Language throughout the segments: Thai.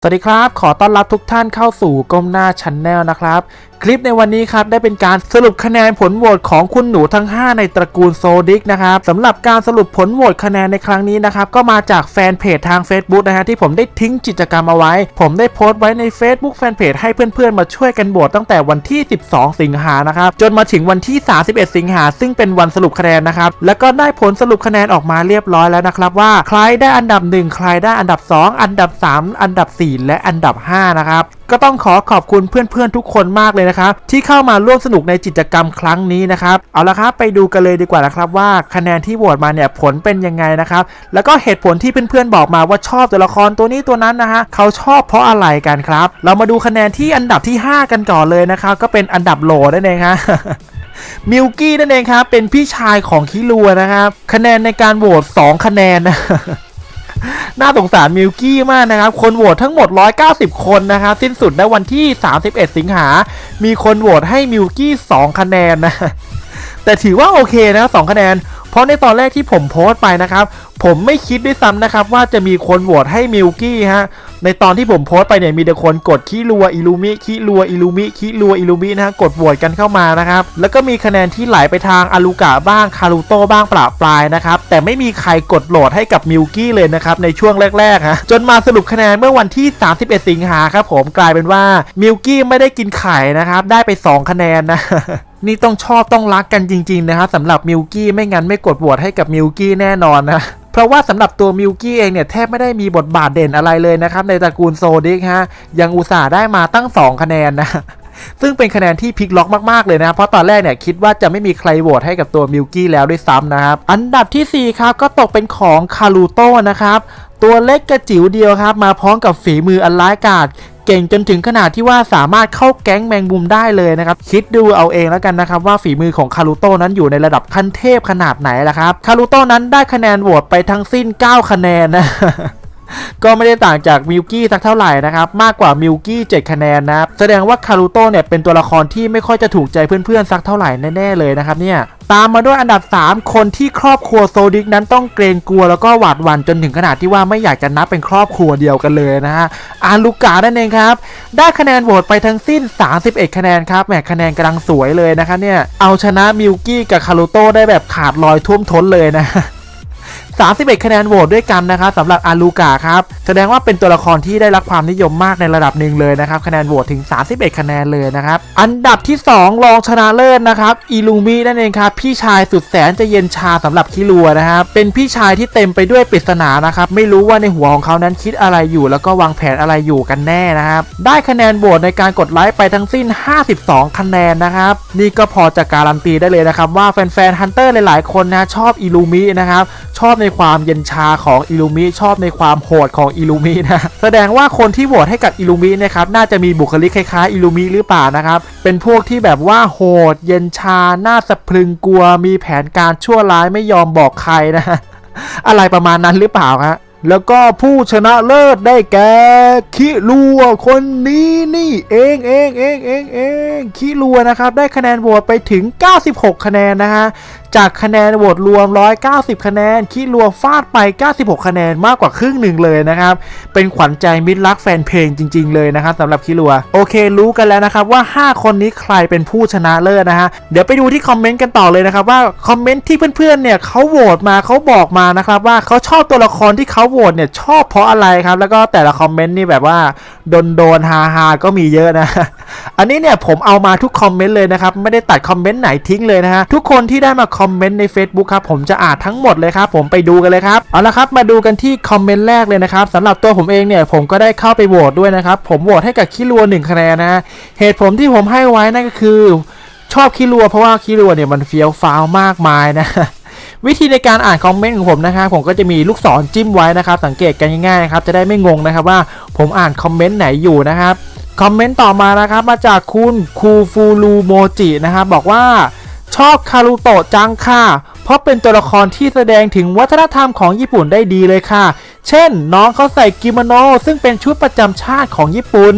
สวัสดีครับ ขอต้อนรับทุกท่านเข้าสู่ก้มหน้าชันแนลนะครับ คลิปในวันนี้ครับได้เป็นการสรุปคะแนนผลโหวตของคุณหนูทั้ง 5 ในตระกูลโซดิกนะครับสำหรับการสรุปผลโหวตคะแนนในครั้งนี้นะครับก็มาจากแฟนเพจทาง Facebook นะฮะที่ผมได้ทิ้งกิจกรรมเอาไว้ ผมได้โพสต์ไว้ใน Facebook แฟนเพจให้เพื่อนๆ มาช่วยกันโหวตตั้งแต่วันที่ 12 สิงหานะครับจนมาถึงวันที่ 31 สิงหาซึ่งเป็นวันสรุปคะแนนนะครับแล้วก็ได้ผลสรุปคะแนนออกมาเรียบร้อยแล้วนะครับว่าใครได้อันดับ 1 ใครได้อันดับ 2 อันดับ 3 อันดับ 4 และอันดับ5นะครับ ก็ต้องขอขอบคุณเพื่อนๆทุกคนมากเลยนะครับ ที่เข้ามาร่วมสนุกในกิจกรรมครั้งนี้นะครับ เอาละครับไปดูกันเลยดีกว่านะครับว่าคะแนนที่โหวตมาเนี่ยผลเป็นยังไงนะครับ แล้วก็เหตุผลที่เพื่อนๆบอกมาว่าชอบตัวละครตัวนี้ตัวนั้นนะฮะเขาชอบเพราะอะไรกันครับ เรามาดูคะแนนที่อันดับที่ 5 กันก่อนเลยนะครับก็เป็นอันดับโหลนั่นเองฮะมิลกี้นั่นเองครับเป็นพี่ชายของคิรัวนะครับ คะแนนในการโหวต2คะแนนนะ น่าสงสารมิลกี้มากนะครับ คนโหวตทั้งหมด 190 คนนะครับ สิ้นสุดในวันที่ 31 สิงหา มีคนโหวตให้มิลกี้ 2 คะแนนนะ แต่ถือว่าโอเคนะ 2 คะแนน เพราะในตอนแรกที่ผมโพสต์ไปนะครับ ผมไม่คิดด้วยซ้ำนะครับ ว่าจะมีคนโหวตให้มิลกี้ฮะ ในตอนที่ผมโพสต์ไปเนี่ยมีแต่คนกดขี้รัวอิลูมิขี้รัวอิลูมิขี้รัวอิลูมินะฮะกดโหวตกันเข้ามานะครับ แล้วก็มีคะแนนที่ไหลไปทางอาลูกะบ้างคารุโต้บ้างปราปลายนะครับ แต่ไม่มีใครกดโหลดให้กับมิลกี้เลยนะครับในช่วงแรกๆฮะจนมาสรุปคะแนนเมื่อวันที่ 31 สิงหาครับผมกลายเป็นว่ามิลกี้ไม่ได้กินไข่นะครับได้ไป 2 คะแนนนะ นี่ต้องชอบต้องรักกันจริง ๆ นะครับสำหรับมิลกี้ไม่งั้นไม่กดโหวตให้กับมิลกี้แน่นอนนะเพราะว่าสำหรับตัวมิลกี้เองเนี่ยแทบไม่ได้มีบทบาทเด่นอะไรเลยนะครับในตระกูลโซดิกฮะยังอุตส่าห์ได้มาตั้ง 2 คะแนนนะซึ่งเป็นคะแนนที่พลิกล็อกมากๆเลยนะ เพราะตอนแรกเนี่ยคิดว่าจะไม่มีใครโหวตให้กับตัวมิลกี้แล้วด้วยซ้ำนะครับ อันดับทีสี่ 4 ครับ ก็ตกเป็นของคารูโต้นะครับ ตัวเล็กกระจิ๋วเดียวครับ มาพร้อมกับฝีมืออันร้ายกาจ เก่งจนถึงขนาดที่ว่าสามารถเข้าแก๊งแมงมุมได้เลยนะครับ คิดดูเอาเองแล้วกันนะครับ ว่าฝีมือของคารุโต้นั้นอยู่ในระดับขั้นเทพขนาดไหนล่ะครับ คารุโต้นั้นได้คะแนนโหวตไปทั้งสิ้น 9 คะแนนนะ ก็ไม่ได้ต่างจากมิลกี้สักเท่าไหร่นะครับ มากกว่ามิลกี้7คะแนนนะครับ แสดงว่าคารุโต้เนี่ยเป็นตัวละครที่ไม่ค่อยจะถูกใจเพื่อนๆสักเท่าไหร่แน่ๆเลยนะครับเนี่ยตามมาด้วยอันดับ 3 คนที่ครอบครัวโซดิกนั้นต้องเกรงกลัวแล้วก็หวาดหวั่นจนถึงขนาดที่ว่าไม่อยากจะนับเป็นครอบครัวเดียวกันเลยนะฮะอาลูกานั่นเองครับ ได้คะแนนโหวตไปทั้งสิ้น 31 คะแนนครับแหมคะแนนกำลังสวยเลยนะคะเนี่ยเอาชนะมิลกี้กับคารุโต้ได้แบบขาดลอยท่วมท้นเลยนะ 31 คะแนนโหวตด้วยกันนะครับสำหรับอาลูกาครับแสดงว่าเป็นตัวละครที่ได้รับความนิยมมากในระดับหนึ่งเลยนะครับคะแนนโหวตถึง 31 คะแนนเลยนะครับอันดับที่ 2 รองชนะเลิศนะครับอิลูมินั่นเองครับพี่ชายสุดแสนจะเย็นชาสำหรับคิรัวนะครับเป็นพี่ชายที่เต็มไปด้วยปริศนานะครับไม่รู้ว่าในหัวของเขานั้นคิดอะไรอยู่ แล้วก็วางแผนอะไรอยู่กันแน่นะครับได้คะแนนโหวตในการกดไลค์ไปทั้งสิ้น 52 คะแนนนะครับนี่ก็พอจะการันตีได้เลยนะครับว่าแฟนๆฮันเตอร์หลายๆคนนะชอบอิลูมินะครับชอบในความเย็นชาของอิลูมิชอบในความโหดของอิลูมินะแสดงว่าคนที่โหวตให้กับอิลูมินะครับน่าจะมีบุคลิกคล้ายๆอิลูมิหรือเปล่านะครับเป็นพวกที่แบบว่าโหด เย็นชาหน้าสะพรึงกลัวมีแผนการชั่วร้ายไม่ยอมบอกใครนะอะไรประมาณนั้นหรือเปล่าฮะ แล้วก็ผู้ชนะเลิศได้แก่คิรัวคนนี้นี่เองเองเองเองเองคิรัวนะครับ ได้คะแนนโหวตไปถึง 96 คะแนนนะฮะจากคะแนนโหวตรวม 190 คะแนนคิรัวฟาดไป 96 คะแนนมากกว่าครึ่งหนึ่งเลยนะครับ เป็นขวัญใจมิตรรักแฟนเพลงจริง ๆ เลยนะครับสำหรับคิรัวโอเค รู้กันแล้วนะครับว่า 5 คนนี้ใครเป็นผู้ชนะเลิศนะฮะเดี๋ยวไปดูที่คอมเมนต์กันต่อเลยนะครับว่าคอมเมนต์ที่เพื่อนๆเนี่ยเขาโหวตมาเขาบอกมานะครับว่าเขาชอบตัวละครที่เขาโหวตเนี่ยชอบเพราะอะไรครับ แล้วก็แต่ละคอมเมนต์นี่แบบว่าโดนโดนฮาฮาก็มีเยอะนะ อันนี้เนี่ยผมเอามาทุกคอมเมนต์เลยนะครับ ไม่ได้ตัดคอมเมนต์ไหนทิ้งเลยนะฮะ ทุกคนที่ได้มาคอมเมนต์ใน Facebook ครับ ผมจะอ่านทั้งหมดเลยครับ ผมไปดูกันเลยครับ เอาละครับมาดูกันที่คอมเมนต์แรกเลยนะครับสำหรับตัวผมเองเนี่ยผมก็ได้เข้าไปโหวตด้วยนะครับ ผมโหวตให้กับคิรัวหนึ่งคะแนนนะฮะเหตุผลที่ผมให้ไว้นั่นก็คือ ชอบคิรัวเพราะว่าคิรัวเนี่ยมันเฟี้ยวฟ้าวมากมายนะ วิธีในการอ่านคอมเมนต์ของผมนะครับผมก็จะมีลูกศรจิ้มไว้นะครับ สังเกตกันง่ายๆนะครับจะได้ไม่งงนะครับว่าผมอ่านคอมเมนต์ไหนอยู่นะครับคอมเมนต์ต่อมานะครับมาจากคุณคูฟูรูโมจินะครับบอกว่าชอบคารุโตะจังค่ะ เพราะเป็นตัวละครที่แสดงถึงวัฒนธรรมของญี่ปุ่นได้ดีเลยค่ะ เช่น น้องเขาใส่กิโมโนซึ่งเป็นชุดประจำชาติของญี่ปุ่น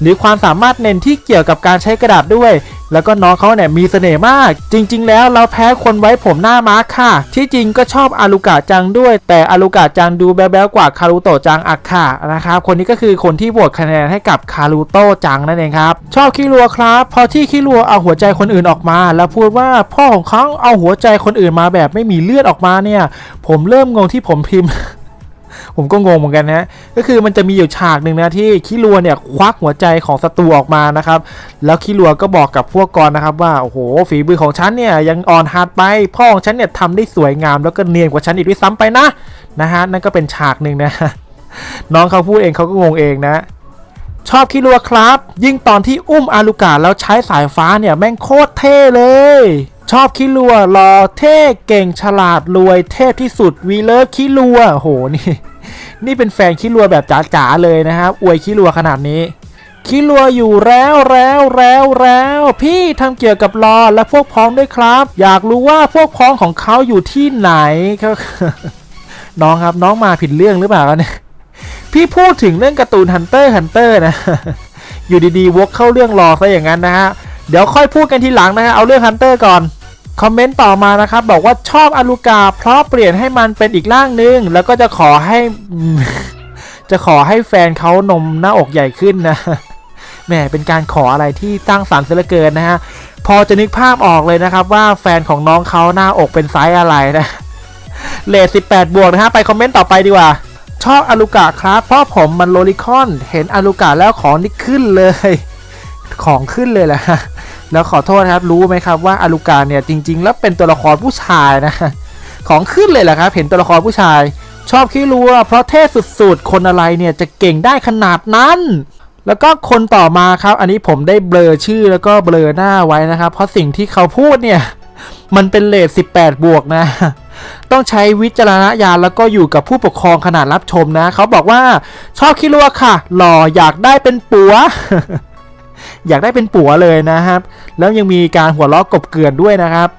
หรือความสามารถเน้นที่เกี่ยวกับการใช้กระดาษด้วย แล้วก็น้องเขาเนี่ยมีเสน่ห์มาก จริง ๆ แล้วเราแพ้คนไว้ผมหน้าม้าค่ะ ที่จริงก็ชอบอารุกะจังด้วย แต่อารุกะจังดูแบ๊วๆกว่าคารุโตะจังอักค่ะนะครับคนนี้ก็คือคนที่โหวตคะแนนให้กับคารุโตะจังนั่นเองครับชอบคิรัวครับพอที่คิรัวเอาหัวใจคนอื่นออกมา แล้วพูดว่าพ่อของเขาเอาหัวใจคนอื่นมาแบบไม่มีเลือดออกมาเนี่ย ผมเริ่มงงที่ผมพิมพ์ ผมก็งงเหมือนกันนะก็คือมันจะมีอยู่ฉากหนึ่งนะที่คิรัวเนี่ยควักหัวใจของศัตรูออกมานะครับ แล้วคิรัวก็บอกกับพวกกรนะครับว่าโอ้โหฝีมือของฉันเนี่ยยังอ่อนหัดไปพ่อของฉันเนี่ยทำได้สวยงาม แล้วก็เนียนกว่าฉันอีกด้วยซ้ำไปนะนะฮะนั่นก็เป็นฉากหนึ่งนะน้องเขาพูดเองเขาก็งงเองนะชอบคิรัวครับ ยิ่งตอนที่อุ้มอาลูกาแล้วใช้สายฟ้าเนี่ยแม่งโคตรเท่เลย ชอบคิรัวรอเท่เก่งฉลาดรวยเทพที่สุดวีเลิฟคิรัวโอ้โหนี่ นี่เป็นแฟนคิรัวแบบจ๋าๆเลยนะครับอวยคิรัวขนาดนี้คิรัวอยู่แล้วแล้วแล้วแล้วพี่ทำเกี่ยวกับรอและพวกพ้องด้วยครับ อยากรู้ว่าพวกพ้องของเขาอยู่ที่ไหนครับน้องครับน้องมาผิดเรื่องหรือเปล่าเนี่ยพี่พูดถึงเรื่องการ์ตูนฮันเตอร์ฮันเตอร์นะอยู่ดีๆวกเข้าเรื่องรอซะอย่างนั้นนะฮะเดี๋ยวค่อยพูดกันทีหลังนะฮะเอาเรื่องฮันเตอร์ก่อน คอมเมนต์ต่อมานะครับบอกว่าชอบอาลูกา เพราะเปลี่ยนให้มันเป็นอีกร่างหนึ่งแล้วก็จะขอให้ จะขอให้แฟนเขานมหน้าอกใหญ่ขึ้นนะแหมเป็นการขออะไรที่ตั้างสรรค์เสียเหลือเกินนะฮะพอจะนึกภาพออกเลยนะครับ ว่าแฟนของน้องเขาหน้าอกเป็นไซส์อะไรนะเลท18 บวกนะฮะไปคอมเมนต์ต่อไปดีกว่า ชอบอาลูกะครับ เพราะผมมันโลลิคอน เห็นอาลูกะแล้วของนี่ขึ้นเลย ของขึ้นเลยแหละ แล้วขอโทษนะครับรู้ไหมครับว่าอาลูกะเนี่ยจริง ๆ แล้วเป็นตัวละครผู้ชายนะของขึ้นเลยแหละครับ เห็นตัวละครผู้ชาย ชอบคิรัวเพราะเท่สุดๆ คนอะไรเนี่ยจะเก่งได้ขนาดนั้น แล้วก็คนต่อมาครับ อันนี้ผมได้เบลอชื่อแล้วก็เบลอหน้าไว้นะครับ เพราะสิ่งที่เขาพูดเนี่ยมันเป็นเลท18 บวกนะ ต้องใช้วิจารณญาณแล้วก็อยู่กับผู้ปกครองขนาดรับชมนะ เขาบอกว่าชอบคิรัวค่ะ หล่ออยากได้เป็นปัว อยากได้เป็นปัวเลยนะครับ แล้วยังมีการหัวเราะกบเกลื่อนด้วยนะครับ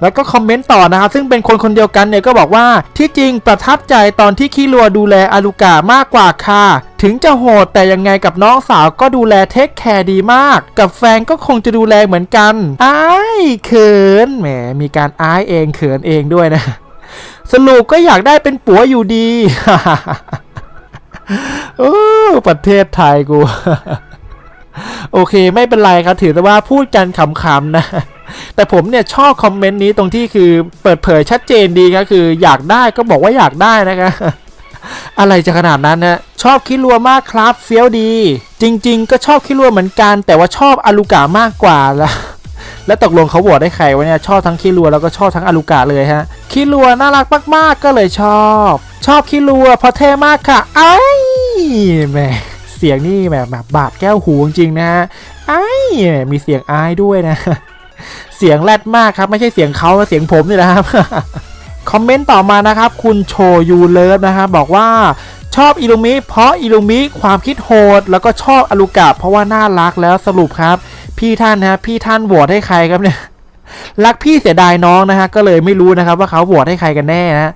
แล้วก็คอมเมนต์ต่อนะครับ ซึ่งเป็นคนคนเดียวกันเนี่ยก็บอกว่าที่จริงประทับใจตอนที่คิรัวดูแลอาลูกามากกว่าค่ะ ถึงจะโหดแต่ยังไงกับน้องสาวก็ดูแลเทคแคร์ดีมาก กับแฟนก็คงจะดูแลเหมือนกันอ้ายเขินแหมมีการอ้ายเองเขินเองด้วยนะ สรุปก็อยากได้เป็นปัวอยู่ดีโอ้ประเทศไทยกู โอเค ไม่เป็นไรครับถือแต่ว่าพูดกันขำๆนะ แต่ผมเนี่ยชอบคอมเมนต์นี้ตรงที่คือเปิดเผยชัดเจนดีก็คือ อยากได้ก็บอกว่าอยากได้นะครับอะไรจะขนาดนั้นนะชอบคิรัวมากครับเฟี้ยวดี จริง ๆ ก็ชอบคิรัวเหมือนกัน แต่ว่าชอบอาลูกามากกว่าละแล้วตกลงเขาโหวตได้ใครวะเนี่ยชอบทั้งคิรัวแล้วก็ชอบทั้งอาลูกาเลยฮะคิรัวน่ารักมากๆก็เลยชอบ ชอบคิรัวเพราะเท่มากค่ะไอ้แหม เสียงนี่แบบแบบบาดแก้วหูจริงๆนะฮะไอ้ายมีเสียงอ้ายด้วยนะ เสียงแรดมากครับ ไม่ใช่เสียงเขาเสียงผมนี่แหละครับ คอมเมนต์ต่อมานะครับ คุณโชยูเลิฟนะครับบอกว่าชอบอิลูมิเพราะอิลูมิความคิดโหด แล้วก็ชอบอลูกะเพราะว่าน่ารักแล้วสรุปครับ พี่ท่านนะพี่ท่านโหวตให้ใครครับเนี่ยรักพี่เสียดายน้องนะฮะก็เลยไม่รู้นะครับว่าเขาโหวตให้ใครกันแน่นะ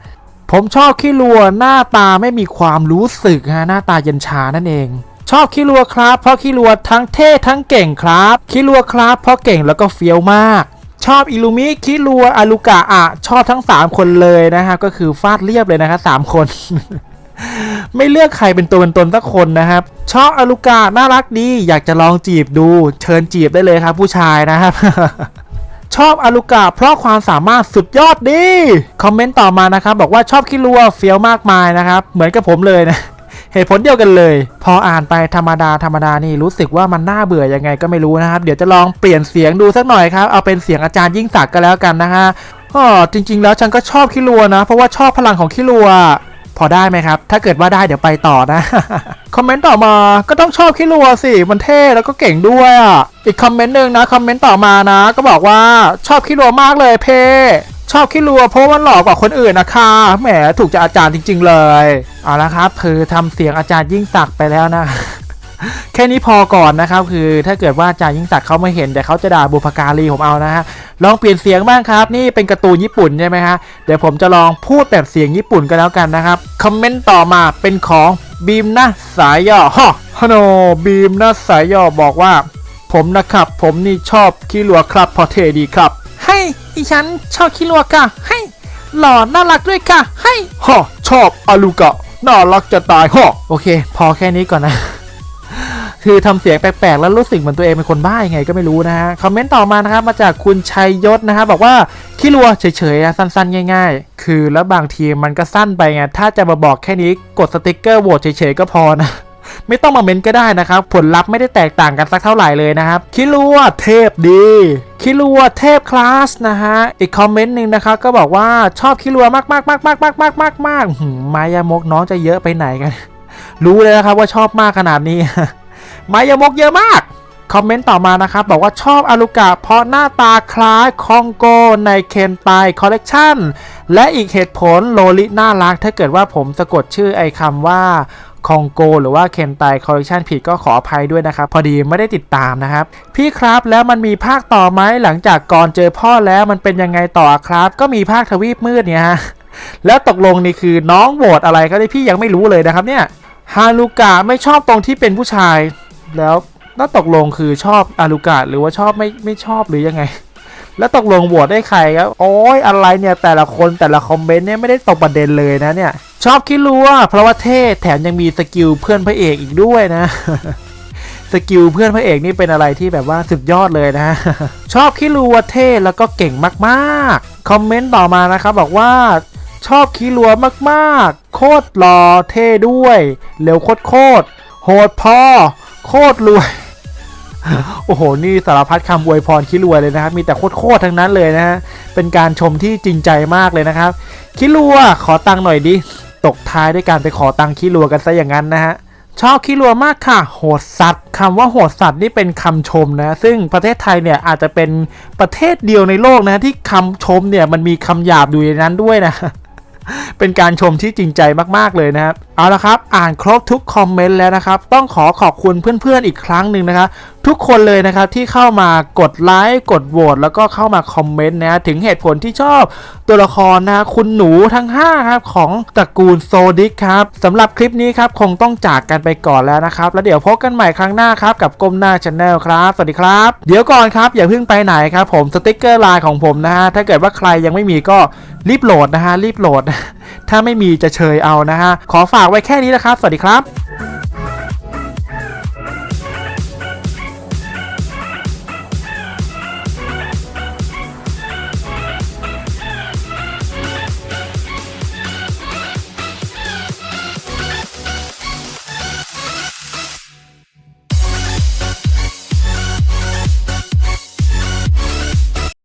ผมชอบขี้รัวหน้าตาไม่มีความรู้สึกฮะหน้าตาเย็นชานั่นเอง ชอบขี้รัวครับเพราะขี้รัวทั้งเท่ทั้งเก่งครับขี้รัวครับเพราะเก่งแล้วก็เฟี้ยวมากชอบอิลูมิคิรัวอาลูกะอะชอบทั้ง 3 คนเลยนะฮะก็คือฟาดเรียบเลยนะครับสามคน ไม่เลือกใครเป็นตัวเป็นตนสักคนนะครับ ชอบอาลูกะน่ารักดี อยากจะลองจีบดู เชิญจีบได้เลยครับ ผู้ชายนะครับ ชอบอาลูกะเพราะความสามารถสุดยอดดี คอมเมนต์ต่อมานะครับ บอกว่าชอบคิรัวเฟี้ยวมากมายนะครับ เหมือนกับผมเลยนะ เหตุผลเดียวกันเลย พออ่านไปธรรมดาธรรมดานี่รู้สึกว่ามันน่าเบื่อยังไงก็ไม่รู้นะครับ เดี๋ยวจะลองเปลี่ยนเสียงดูสักหน่อยครับเอาเป็นเสียงอาจารย์ยิ่งศักดิ์ก็แล้วกันนะฮะอ๋อจริง ๆ แล้วฉันก็ชอบคิรัวนะ เพราะว่าชอบพลังของคิรัวพอได้ไหมครับ ถ้าเกิดว่าได้เดี๋ยวไปต่อนะ คอมเมนต์ต่อมา ก็ต้องชอบคิรัวสิ มันเท่แล้วก็เก่งด้วยอะ อีกคอมเมนต์หนึ่งนะ คอมเมนต์ต่อมานะ ก็บอกว่าชอบคิรัวมากเลยเพ่ ชอบคิรัวเพราะว่ามันหล่อกว่าคนอื่นนะคะแหมถูกใจอาจารย์จริง ๆ เลยเอาละครับคือทำเสียงอาจารย์ยิ่งศักไปแล้วนะ แค่นี้พอก่อนนะครับ คือถ้าเกิดว่าอาจารย์ยิ่งศักเขาไม่เห็นแต่เขาจะด่าบุพการีผมเอานะฮะลองเปลี่ยนเสียงบ้างครับ นี่เป็นการ์ตูนญี่ปุ่นใช่ไหมฮะเดี๋ยวผมจะลองพูดแบบเสียงญี่ปุ่นกันแล้วกันนะครับคอมเมนต์ต่อมาเป็นของบีมนะสายย่อฮะฮัลโหลบีมนะสายย่อบอกว่า ผมนะครับ ผมนี่ชอบคิรัวครับพอเทดีครับ ให้อีฉันชอบคิรัวค่ะให้หล่อน่ารักด้วยค่ะ ให้ฮะชอบอาลูกะ น่ารักจะตายฮะโอเค พอแค่นี้ก่อนนะ คือทำเสียงแปลกๆ แล้วรู้สึกเหมือนตัวเองเป็นคนบ้ายังไงก็ไม่รู้นะฮะ คอมเมนต์ต่อมานะครับ มาจากคุณชัยยศนะฮะบอกว่าขี้รัวเฉยๆอะสั้นๆ ง่าย ๆ คือแล้วบางทีมันก็สั้นไปไง ถ้าจะมาบอกแค่นี้กดสติกเกอร์โหวตเฉยๆ ก็พอนะ ไม่ต้องมาเม้นก็ได้นะครับ ผลลัพธ์ไม่ได้แตกต่างกันสักเท่าไหร่เลยนะครับ คิรัวเทพดีคิรัวเทพคลาสนะฮะ อีกคอมเมนต์หนึ่งนะครับก็บอกว่าชอบคิรัวมากๆๆๆๆๆๆๆหืมากมายามกน้องจะเยอะไปไหนกัน รู้เลยนะครับว่าชอบมากขนาดนี้ มายามกเยอะมาก คอมเมนต์ต่อมานะครับ บอกว่าชอบอารุกะเพราะหน้าตาคล้ายคองโกในเคนไตคอลเลกชันและอีกเหตุผลโลลิน่ารักถ้าเกิดว่าผมสะกดชื่อไอคำว่า คองโก หรือว่าเคนไตคอลเลกชันผิดก็ขออภัยด้วยนะครับ พอดีไม่ได้ติดตามนะครับ พี่ครับแล้วมันมีภาคต่อไหมหลังจากก่อนเจอพ่อแล้วมันเป็นยังไงต่อครับ ก็มีภาคทวีปมืดเนี่ยฮะแล้วตกลงนี่คือน้องโหวตอะไรก็ได้พี่ยังไม่รู้เลยนะครับเนี่ยฮารุกะไม่ชอบตรงที่เป็นผู้ชาย แล้วแล้วตกลงคือชอบอารุกะหรือว่าชอบไม่ไม่ชอบหรือยังไง แล้วตกลงโหวตได้ใครครับ โอ้ยอะไรเนี่ยแต่ละคนแต่ละคอมเมนต์เนี่ยไม่ได้ตรงประเด็นเลยนะเนี่ย ชอบคิดรู้ว่าเพราะว่าเท่แถมยังมีสกิลเพื่อนพระเอกอีกด้วยนะสกิลเพื่อนพระเอกนี่เป็นอะไรที่แบบว่าสุดยอดเลยนะ ชอบคิรัวเท่แล้วก็เก่งมากๆ คอมเมนต์ต่อมานะครับบอกว่า ชอบคิรัวมากๆ โคตรหล่อเท่ด้วย เร็วโคตรโคตรโหดพอ โคตรรวย โอ้โห นี่สารพัดคำอวยพรคิรัวเลยนะครับ มีแต่โคตรๆทั้งนั้นเลยนะฮะ เป็นการชมที่จริงใจมากเลยนะครับ คิรัวขอตังค์หน่อยดิ ตกท้ายด้วยการไปขอตังค์คิรัวกันซะอย่างนั้นนะฮะชอบคิรัวมากค่ะ โหดสัตว์คำว่าโหดสัตว์นี่เป็นคำชมนะ ซึ่งประเทศไทยเนี่ยอาจจะเป็นประเทศเดียวในโลกนะที่คำชมเนี่ยมันมีคำหยาบอยู่ในนั้นด้วยนะ เป็นการชมที่จริงใจมากๆเลยนะครับ เอาละครับ อ่านครบทุกคอมเมนต์แล้วนะครับ ต้องขอขอบคุณเพื่อนๆอีกครั้งหนึ่งนะครับ ทุกคนเลยนะครับที่เข้ามากดไลค์กดโหวตแล้วก็เข้ามาคอมเมนต์นะถึงเหตุผลที่ชอบตัวละครนะคุณหนูทั้ง5ครับของตระกูลโซดิกครับสำหรับคลิปนี้ครับคงต้องจากกันไปก่อนแล้วนะครับ แล้วเดี๋ยวพบกันใหม่ครั้งหน้าครับกับก้มหน้าช n แนลครับ สวัสดีครับ เดี๋ยวก่อนครับอย่าเพิ่งไปไหนครับผมสติกเกอร์ไลน์ของผมนะฮะถ้าเกิดว่าใครยังไม่มีก็รีบโหลดนะฮะรีบโหลด ถ้าไม่มีจะเชยเอานะฮะขอฝากไว้แค่นี้นะครับ สวัสดีครับ